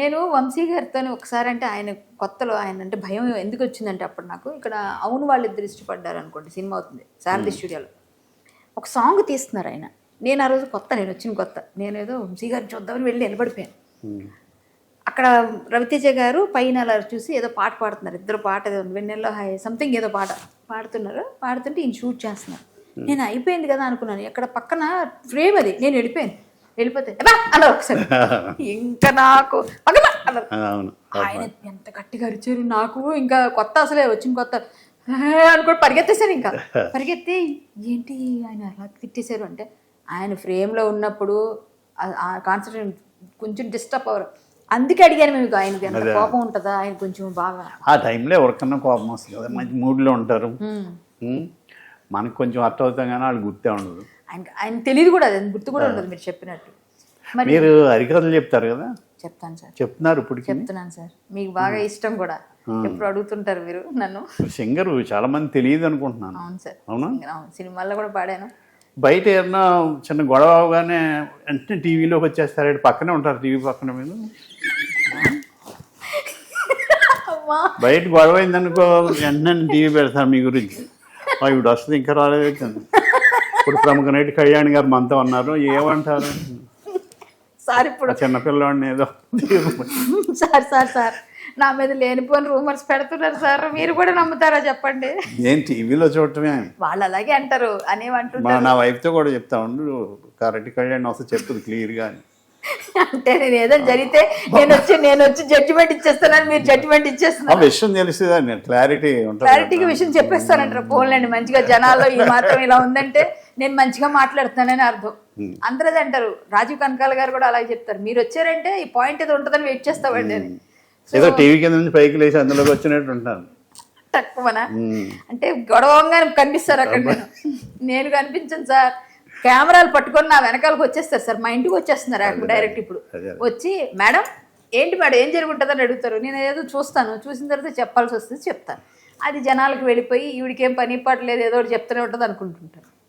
నేను వంశీ గారితో ఒకసారి అంటే ఆయన కొత్తలో ఆయన అంటే భయం ఎందుకు వచ్చిందంటే అప్పుడు నాకు ఇక్కడ అవును వాళ్ళిద్దరు ఇష్టపడ్డారు అనుకోండి సినిమా అవుతుంది శారది స్టూడియోలో. ఒక సాంగ్ తీస్తున్నారు ఆయన. నేను ఆ రోజు కొత్త నేను వచ్చిన కొత్త. నేను ఏదో వంశీ గారిని చూద్దామని వెళ్ళి నిలబడిపోయాను. అక్కడ రవితేజ గారు పైన అలా చూసి ఏదో పాట పాడుతున్నారు ఇద్దరు పాట ఏదో. వెన్నెల్లో హై సంథింగ్ ఏదో పాట పాడుతున్నారు పాడుతుంటే ఈయన షూట్ చేస్తున్నారు. నేను అయిపోయింది కదా అనుకున్నాను ఎక్కడ పక్కన ఫ్రేమ్ అది నేను వెళ్ళిపోయాను. వెళ్ళిపోతే అన్నారు ఒకసారి. ఇంకా నాకు ఆయన ఎంత గట్టిగా అరిచారు నాకు ఇంకా కొత్త అసలే వచ్చిన కొత్త. అనుకో పరిగెత్తేశాను ఇంకా. పరిగెత్తి ఏంటి ఆయన అలా తిట్టేశారు? అంటే ఆయన ఫ్రేమ్లో ఉన్నప్పుడు కాన్సన్ట్రేషన్ కొంచెం డిస్టర్బ్ అవ్వరు. అందుకే అడిగాను మీకు ఆయనకి ఎంత కోపం ఉంటుందా? ఆయన కొంచెం బాగా ఆ టైంలో ఎవరికన్నా కోపం వస్తుంది కదా మంచి మూడ్లో ఉంటారు. మనకు కొంచెం అర్థం అవుతాం కానీ వాళ్ళు గుర్తే ఉండదు. ఆయన తెలియదు కూడా అది గుర్తు కూడా ఉండదు మీరు చెప్పినట్టు. మరి మీరు హరికథలు చెప్తారు కదా? చెప్తాను సార్. చెప్తున్నారు ఇప్పటికి? చెప్తున్నాను సార్. మీకు బాగా ఇష్టం కూడా. ఎప్పుడు అడుగుతుంటారు మీరు నన్ను. సింగర్ చాలా మంది తెలియదు అనుకుంటున్నాను. అవును సార్. అవునా? సినిమాల్లో కూడా పాడాను. బయట ఏమన్నా చిన్న గొడవ అవగానే వెంటనే టీవీలోకి వచ్చేస్తారు. పక్కనే ఉంటారు టీవీ పక్కన మీద. అమ్మా. బయట గొడవ అయిందనుకో వెంటనే టీవీ పెడతారు మీ గురించి. "ఆ, ఇప్పుడు వస్తుంది ఇంకా రాలేదు ఇప్పుడు ప్రముఖ నటి కళ్యాణ్ గారు మనతో ఉన్నారు. ఏమంటారు? సార్ ఇప్పుడు చిన్నపిల్లవాడిని ఏదో సార్ సార్ సార్. నా మీద లేనిపోని రూమర్స్ పెడుతున్నారు సార్. మీరు కూడా నమ్ముతారా చెప్పండి? నేను టీవీలో చూడటమే. వాళ్ళు అలాగే అంటారు మా అనేవంటుంటారు నా వైఫ్తో కూడా చెప్తా ఉండు. కరెక్ట్ కళ్యాణ్ వస్తే చెప్తుంది క్లియర్గా అని. అంటే నేను ఏదైనా జరిగితే నేను వచ్చి నేను వచ్చి జడ్జిమెంట్ ఇచ్చేస్తానని మీరు జడ్జిమెంట్ ఇచ్చేస్తున్నారు. విషయం తెలిసేదాన్ని క్లారిటీ ఉంటుంది క్లారిటీగా విషయం చెప్పేస్తానంటారు. పోన్లేండి మంచిగా జనాల్లో ఈ మాత్రం ఇలా ఉందంటే నేను మంచిగా మాట్లాడుతున్నానని అర్థం. అందరూ అదే అంటారు. రాజీవ్ కనకాల గారు కూడా అలాగే చెప్తారు. మీరు వచ్చారంటే ఈ పాయింట్ ఏదో ఉంటుందని వెయిట్ చేస్తామండి అని. ఏదో టీవీ కింద నుంచి పైకి లేచి అందులోకి వచ్చినట్టు ఉంటాను తక్కువనా? అంటే గొడవంగా కనిపిస్తారు అక్కడ నేను. నేను కనిపించను సార్. కెమెరాలు పట్టుకొని నా వెనకాలకు వచ్చేస్తారు సార్. మా ఇంటికి వచ్చేస్తున్నారు డైరెక్ట్ ఇప్పుడు. వచ్చి మేడం ఏంటి మేడం ఏం జరుగుతుందని అడుగుతారు? నేను ఏదో చూస్తాను. చూసిన తర్వాత చెప్పాల్సి వస్తుంది చెప్తాను. అది జనాలకు వెళ్ళిపోయి ఈవిడికి ఏం పని పాట లేదు ఏదో ఒకటి చెప్తూనే ఉంటుంది అనుకుంటుంటారు.